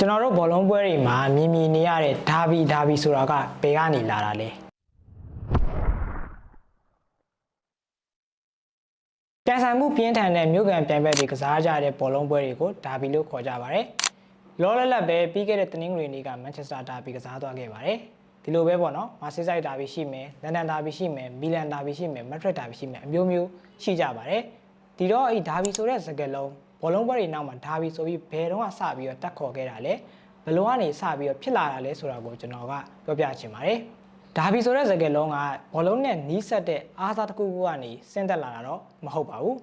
ကျွန်တော်တို့ဘောလုံးပွဲတွေမှာမြင်မြင်နေရတဲ့ဒါဘီဒါဘီဆိုတာကဘယ်ကနေလာတာလဲကန်ဆန်မှုပြင်းထန်တဲ့မြို့ကန်ပြိုင်ဘက်တွေကစားကြတဲ့ဘောလုံးပွဲတွေကိုဒါဘီလို့ခေါ်ကြပါတယ်လောလလတ်ပဲပြီးခဲ့တဲ့တနင်္ဂနွေနေ့ကမန်ချက်စတာဒါဘီကစားသွားခဲ့ပါတယ်ဒီလိုပဲပေါ့နော်မာဆေးဆိုင်ဒါဘီရှိမယ်လန်ဒန်ဒါဘီရှိမယ်မီလန်ဒါဘီရှိမယ်မက်ဒရစ်ဒါဘီရှိမယ်အမျိုးမျိုးရှိကြပါတယ်ဒီတော့အဲ့ဒါဘီဆိုတဲ့စကားလုံး ဘောလုံးပွဲတွေနောက်မှာဒါဘီဆိုပြီးဘယ်တော့မှစပြီးတော့တက်ခေါ်ခဲ့တာလဲဘယ်လိုကနေစပြီးတော့ဖြစ်လာတာလဲဆိုတာကိုကျွန်တော်ကပြောပြချင်ပါတယ်ဒါဘီဆိုတဲ့စကားလုံးကဘောလုံးနဲ့နီးစပ်တဲ့အားစားတစ်ခုခုကနေဆင်းသက်လာတာတော့မဟုတ်ပါဘူး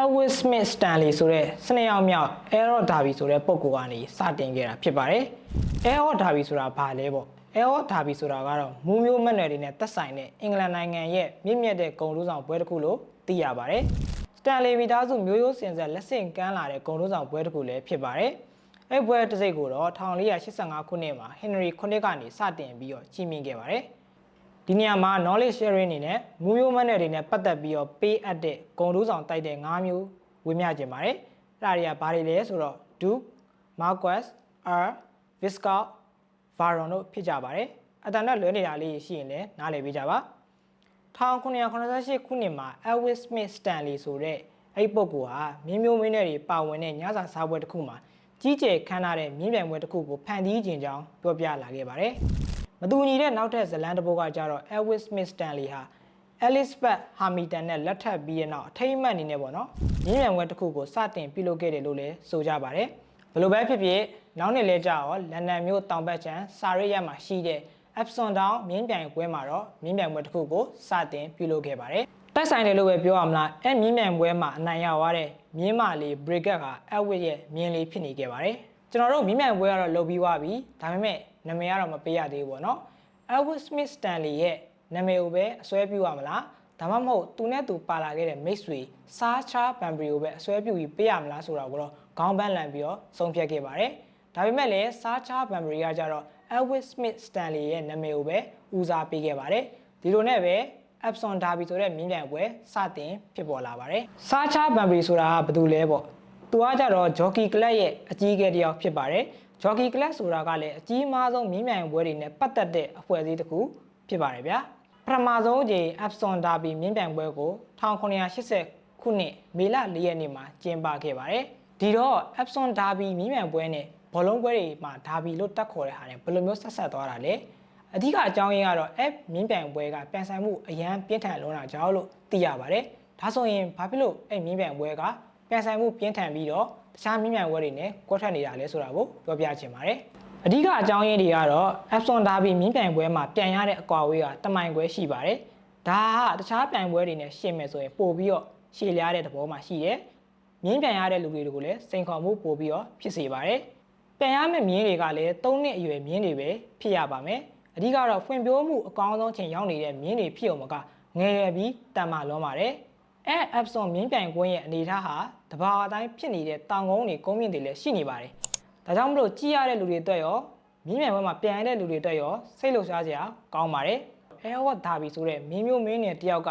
Elvis Smith Stanley ဆိုတဲ့စနေအောင်မြောက် Aero Derby ဆိုတဲ့ပုံကူကနေစတင်ခဲ့တာဖြစ်ပါတယ်။ Aero Derby ဆိုတာဘာလဲပေါ့။ Aero Derby ဆိုတာကတော့မူမျိုးမက်နယ်တွေနဲ့သက်ဆိုင်တဲ့အင်္ဂလန်နိုင်ငံရဲ့မြင့်မြတ်တဲ့ဂုဏ်ထူးဆောင်ပွဲတစ်ခုလို့သိရပါတယ်။ Stanley မိသားစုမျိုးရိုးစင်ဆက်လက်ဆင့်ကမ်းလာတဲ့ဂုဏ်ထူးဆောင်ပွဲတစ်ခုလည်းဖြစ်ပါတယ်။အဲ့ပွဲတစ်စိတ်ကိုတော့1485ခုနှစ်မှာ Henry 9ကနေစတင်ပြီးတော့ကြီးမြင့်ခဲ့ပါတယ်။ဒီနေရာမှာ knowledge sharing အနေနဲ့မူမျိုးမနဲ့တွေနဲ့ပတ်သက်ပြီးတော့ပေးအပ်တဲ့ဂုံတူးဆောင်တိုက်တဲ့၅မျိုးဝေမျှခြင်းပါတယ်။အဲ့ဒါတွေကဘာတွေလဲဆိုတော့ Duke, Marquess, R, Viscount, Varon တို့ဖြစ်ကြပါတယ်။အတန်နဲ့လွဲနေတာလေးရှိရင်လည်းနားလည်ပေးကြပါ။ 1988ခုနှစ်မှာ Elvis Smith Stanley ဆိုတဲ့အဲ့ဒီပုဂ္ဂိုလ်ဟာမင်းမျိုးမင်းတွေပါဝင်တဲ့ညစာစားပွဲတစ်ခုမှာကြီးကျယ်ခမ်းနားတဲ့မြင်းပြိုင်ပွဲတစ်ခုကိုဖန်တီးခြင်းကြောင်းပြောပြလာခဲ့ပါတယ်။မတူညီတဲ့နောက်ထပ်ဇလန်တစ်ပုဒ်ကကြတော့ Elvis Smith Stanley ဟာ Elizabeth Hamilton နဲ့လက်ထပ်ပြီးရနောက်အထိမ့်အမှတ်အနေနဲ့ပေါ့နော်မြင်းပြိုင်ပွဲတစ်ခုကိုစတင်ပြုလုပ်ခဲ့တယ်လို့လည်းဆိုကြပါတယ်။ဘယ်လိုပဲဖြစ်ဖြစ်နောက်နှစ်လဲကြတော့လန်ဒန်မြို့တောင်ဘက်ခြမ်းစာရိယမှာရှိတဲ့ Epsom Down မြင်းပြိုင်ပွဲမှာတော့မြင်းပြိုင်ပွဲတစ်ခုကိုစတင်ပြုလုပ်ခဲ့ပါတယ်။တိုက်ဆိုင်တယ်လို့ပဲပြောရမလားအဲ့မြင်းပြိုင်ပွဲမှာအနိုင်ရသွားတဲ့မြင်းမာလီ Brigade က Elvis ရဲ့မြင်းလေးဖြစ်နေခဲ့ပါတယ်။ကျွန်တော်တို့မြင်းပြိုင်ပွဲကတော့လုပ်ပြီးသွားပြီ။ဒါပေမဲ့နာမည်ကတော့မပေးရသေးဘူးပေါ့နော်။ Elvis Smith Stanley ရဲ့နာမည်ကိုပဲအစွဲပြုရမလားဒါမှမဟုတ်သူနဲ့သူပါလာခဲ့တဲ့မိတ်ဆွေစားချာဘန်ဘရီကိုပဲအစွဲပြုပြီးပေးရမလားဆိုတာကိုတော့ခေါင်းပန်းလန်ပြီးတော့ဆုံးဖြတ်ခဲ့ပါတယ်ဒါပေမဲ့လည်းစားချာဘန်ဘရီကကြတော့ Elvis Smith Stanley ရဲ့နာမည်ကိုပဲဦးစားပေးခဲ့ပါတယ်ဒီလိုနဲ့ပဲ Epson Derby ဆိုတဲ့မြင်းပြိုင်ပွဲစတင်ဖြစ်ပေါ်လာပါတယ်စားချာဘန်ဘရီဆိုတာကဘာတူလဲပေါ့သူကကြတော့ Jockey Club ရဲ့အကြီးအကဲတစ်ယောက်ဖြစ်ပါတယ် Jockey Club ဆိုတာကလည်းအကြီးမားဆုံးမြင်းပြိုင်ပွဲတွေနဲ့ပတ်သက်တဲ့အဖွဲ့အစည်းတစ်ခုဖြစ်ပါတယ်ဗျာပထမဆုံးအကြိမ် Epson Derby မြင်းပြိုင်ပွဲကို1980ခုနှစ်မေလ4ရက်နေ့မှာကျင်းပခဲ့ပါတယ်ဒီတော့ Epson Derby မြင်းပြိုင်ပွဲနဲ့ ဘောလုံးပွဲတွေမှာ Derby လို့တက်ခေါ်တဲ့ဟာနဲ့ဘယ်လိုမျိုးဆက်ဆက်သွားတာလဲအဓိကအကြောင်းရင်းကတော့ F မြင်းပြိုင်ပွဲကပြန်ဆိုင်မှုအရန်ပြင်းထန်လွန်းတာကြောင့်လို့သိရပါတယ်ဒါဆိုရင်ဘာဖြစ်လို့အဲ့မြင်းပြိုင်ပွဲကပြန်ဆိုင်မှုပြင်းထန်ပြီးတော့တခြားမြင်းပြိုင်ပွဲတွေနဲ့ကွက်ထက်နေတာလဲဆိုတာကိုပြောပြချင်ပါတယ်အဓိကအကြောင်းရင်းတွေကတော့ Epson Derby မြင်းပြိုင်ပွဲမှာပြန်ရတဲ့အကွာအဝေးကတမိုင်ခွဲရှိပါတယ်။ဒါကတခြားပြိုင်ပွဲတွေနဲ့ရှင်းမယ်ဆိုရင်ပို့ပြီးတော့ရှည်လျားတဲ့သဘောမှာရှိတယ်။မြင်းပြန်ရတဲ့လူတွေကိုလည်းစိန်ခေါ်မှုပို့ပြီးတော့ဖြစ်စေပါတယ်။ ပြန်ရမယ့်မြင်းတွေကလည်း၃နှစ်အရွယ်မြင်းတွေပဲဖြစ်ရပါမယ်။အဓိကတော့ဖွံ့ဖြိုးမှုအကောင်းဆုံးချိန်ရောက်နေတဲ့မြင်းတွေဖြစ်အောင်မကငယ်ရပြီးတန်မာလွန်ပါတယ်။အဲ Epson မြင်းပြိုင်ကွင်းရဲ့အနေအထားဟာတဘာအတိုင်းဖြစ်နေတဲ့တောင်ကုန်းတွေကုန်းမြင့်တွေလည်းရှိနေပါတယ်။ဒါကြောင့်မလို့ကြည်ရတဲ့လူတွေအတွက်ရောမြင်းမြန်ဘက်မှာပြန်ရတဲ့လူတွေအတွက်ရောစိတ်လှုပ်ရှားစရာကောင်းပါတယ်။အဲဝတ်ဒါဘီဆိုတဲ့မင်းမျိုးမင်းနယ်တယောက်က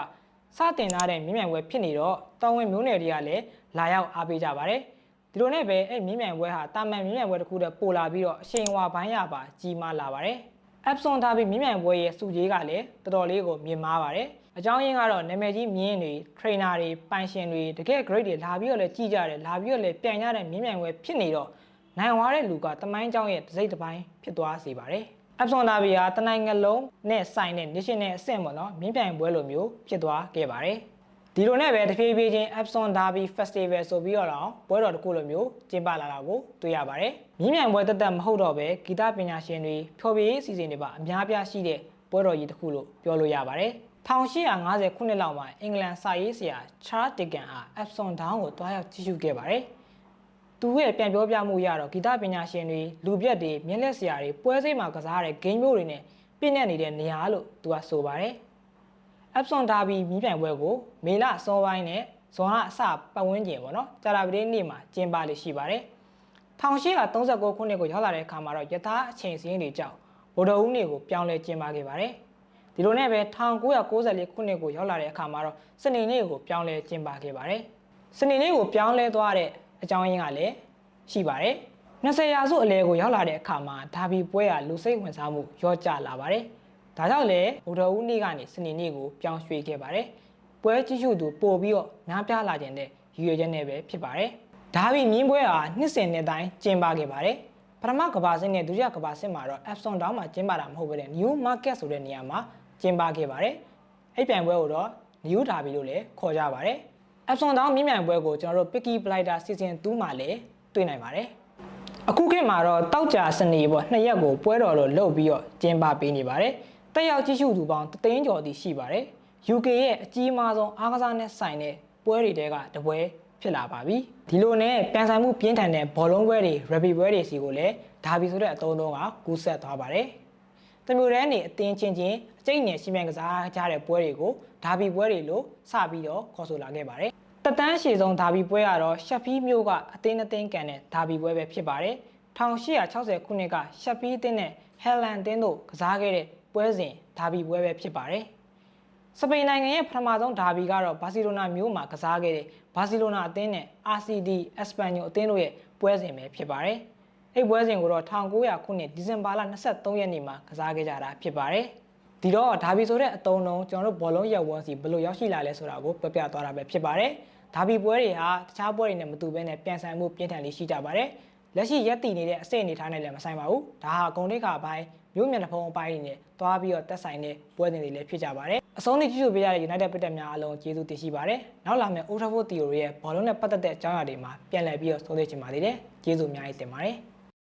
စတင်ထားတဲ့မြင်းမြန်ပွဲဖြစ်နေတော့တောင်ဝင်မျိုးနယ်တွေကလည်းလာရောက်အားပေးကြပါတယ်။ ဒီလိုနဲ့ပဲအဲမြင်းမြန်ပွဲဟာတာမန်မြင်းမြန်ပွဲတစ်ခုတည်းပို့လာပြီးတော့အရှိန်ဝါပိုင်းရပါကြီးမားလာပါတယ်။ Epson ဒါဘီမြင်းမြန်ပွဲရဲ့စုကြီးကလည်းတော်တော်လေးကိုမြင်မာပါတယ်။အကြောင်းရင်းကတော့နာမည်ကြီးမြင်းတွေ trainer တွေပိုင်ရှင်တွေတကယ် grade တွေလာပြီးတော့လည်းကြည်ကြတယ်လာပြီးတော့လည်းပြန်ရတဲ့မြင်းမြန်ပွဲဖြစ်နေတော့နိုင်သွားတဲ့လူကတမိုင်းเจ้าရဲ့တစ်စိတ်တစ်ပိုင်းဖြစ်သွားစေပါတယ်။ Epson Derby ဟာတနိုင်ငံလုံးနဲ့ဆိုင်တဲ့ national အဆင့်ပေါ့နော်မြင်းပြိုင်ပွဲလိုမျိုးဖြစ်သွားခဲ့ပါတယ်။ ဒီလိုနဲ့ပဲတဖြည်းဖြည်းချင်း Epson Derby Festival ဆိုပြီးတော့တော့ပွဲတော်တစ်ခုလိုမျိုးကျင်းပလာတာကိုတွေ့ရပါတယ်။မြင်းပြိုင်ပွဲတက်တက်မဟုတ်တော့ပဲဂီတပညာရှင်တွေဖျော်ဖြေရေးအစီအစဉ်တွေပါအများပြားရှိတဲ့ပွဲတော်ကြီးတစ်ခုလို့ပြောလို့ရပါတယ်။1850ခုနှစ်လောက်မှာအင်္ဂလန်စာရေးဆရာ Charles Dickens ဟာ Epson Down ကိုတွားရောက်ကြည့်ရှုခဲ့ပါတယ်။သူရဲ့ပြန်ပြောပြမှုရတော့ဂီတပညာရှင်တွေလူပြက်တွေမြင်းလက်ဆရာတွေပွဲစိတ်မှာကစားတဲ့ဂိမ်းမျိုးတွေနဲ့ပြည့်နေနေတဲ့နေရာလို့သူကဆိုပါတယ်။ Epson Derby မြင်းပြိုင်ပွဲကိုမေလစောပိုင်းနဲ့ဇွန်လအစပတ်ဝန်းကျင်ပေါ့နော်ကြာလာပတေးနေ့မှာကျင်းပလိရှိပါတယ်။1839ခုနှစ်ကိုရောက်လာတဲ့အခါမှာတော့ယထာအချိန်စင်းတွေကြောင့်ဗိုလ်တော်ဦးနေ့ကိုပြောင်းလဲကျင်းပခဲ့ပါတယ်။ဒီလိုနဲ့ပဲ1994ခုနှစ်ကိုရောက်လာတဲ့အခါမှာတော့စနေနေ့ကိုပြောင်းလဲကျင်းပခဲ့ပါတယ်။စနေနေ့ကိုပြောင်းလဲသွားတဲ့အကြောင်းရင်းကလည်းရှိပါတယ်20ရာစုအလဲကိုရောက်လာတဲ့အခါမှာဒါဘီပွဲကလူစိတ်ဝင်စားမှုရော့ကျလာပါတယ်။ ဒါကြောင့်လည်းဗုဒ္ဓဦးနေ့ကနေစနေနေ့ကိုပြောင်းရွှေ့ခဲ့ပါတယ်။ပွဲကြည့်ရှုသူပို့ပြီးတော့များပြားလာခြင်းတဲ့ရည်ရွယ်ချက်နဲ့ပဲဖြစ်ပါတယ်။ဒါဘီမြင်းပွဲဟာနှစ်စဉ်နှစ်တိုင်းကျင်းပခဲ့ပါတယ်။ပထမကဘာစစ်နဲ့ဒုတိယကဘာစစ်မှာတော့ Epson Down မှာကျင်းပတာမဟုတ်ဘဲနဲ့ New Market ဆိုတဲ့နေရာမှာကျင်းပခဲ့ပါတယ်။အဲ့ပြိုင်ပွဲကိုတော့ New Derby လို့လည်းခေါ်ကြပါတယ်။ Epson Down မြင်းပြိုင်ပွဲကိုကျွန်တော်တို့ Picky Blinder Season 2မှာလည်းတွေ့နိုင်ပါတယ်။အခုခေတ်မှာတော့တောက်ကြစနေပေါ့နှစ်ရက်ကိုပွဲတော်လို့လုပ်ပြီးတော့ကျင်းပပေးနေပါတယ်။ တက်ရောက်ကြည့်ရှုသူပေါင်းတသိန်းကျော်တည်ရှိပါတယ်။ UK ရဲ့အကြီးမားဆုံးအားကစားနဲ့ဆိုင်တဲ့ပွဲတွေတဲကတပွဲဖြစ်လာပါပြီ။ဒီလိုနဲ့ပြန်ဆိုင်မှုပြင်းထန်တဲ့ဘောလုံးပွဲတွေ rugby ပွဲတွေစီကိုလည်းဒါဘီဆိုတဲ့အသုံးအနှုန်းကကူးဆက်သွားပါတယ်။တမျိုးတန်းနေအတင်းချင်းချင်းအကျိတ်နဲ့ရှင်မြန်ကစားကြတဲ့ပွဲတွေကိုဒါဘီပွဲတွေလို့စပြီးတော့ခေါ်ဆိုလာခဲ့ပါတယ်။တက်တန်းရှည်ဆုံးဒါဘီပွဲကတော့ရှက်ဖီးမြို့ကအသင်းအသင်းကန်တဲ့ဒါဘီပွဲပဲဖြစ်ပါတယ်1860ခုနှစ်ကရှက်ဖီးအသင်းနဲ့ဟယ်လန်အသင်းတို့ကစားခဲ့တဲ့ ပွဲစဉ်ဒါဘီပွဲပဲဖြစ်ပါတယ်စပိန်နိုင်ငံရဲ့ပထမဆုံးဒါဘီကတော့ဘာစီလိုနာမြို့မှာကစားခဲ့တဲ့ဘာစီလိုနာအသင်းနဲ့ RCD Espanyol အသင်းတို့ရဲ့ပွဲစဉ်ပဲဖြစ်ပါတယ်အဲ့ပွဲစဉ်ကိုတော့1900ခုနှစ်ဒီဇင်ဘာလ23ရက်နေ့မှာကစားခဲ့ကြတာဖြစ်ပါတယ်ဒီတော့ဒါဘီဆိုတဲ့အတုံးလုံးကျွန်တော်တို့ဘောလုံးရက်ဝန်းစီဘယ်လိုရောက်ရှိလာလဲဆိုတာကိုပြပြသွားတာပဲဖြစ်ပါတယ်။ဒါဘီပွဲတွေဟာတခြားပွဲတွေနဲ့မတူဘဲနဲ့ပြန်ဆိုင်မှုပြင်းထန်လေးရှိကြပါတယ်။လက်ရှိရက်တည်နေတဲ့အစိတ်အနေထားနဲ့လည်းမဆိုင်ပါဘူး။ဒါဟာဂုံတိတ်ခါပိုင်း မြို့မြန်တစ်ဖုံအပိုင်းတွေနဲ့တွားပြီးတော့တက်ဆိုင်တဲ့ပွဲတွေလည်းဖြစ်ကြပါတယ်။အဆုံးထိကြည့်ရှုပေးရတဲ့ United ပစ်တက်များအားလုံးကျေးဇူးတင်ရှိပါတယ်။နောက်လာမယ့် Old Trafford Theory ရဲ့ဘောလုံးနဲ့ပတ်သက်တဲ့အကြောင်းအရာတွေမှာပြန်လည်ပြီးတော့ဆုံးဖြတ်ချင်ပါသေးတယ်။ကျေးဇူးအများကြီးတင်ပါတယ်။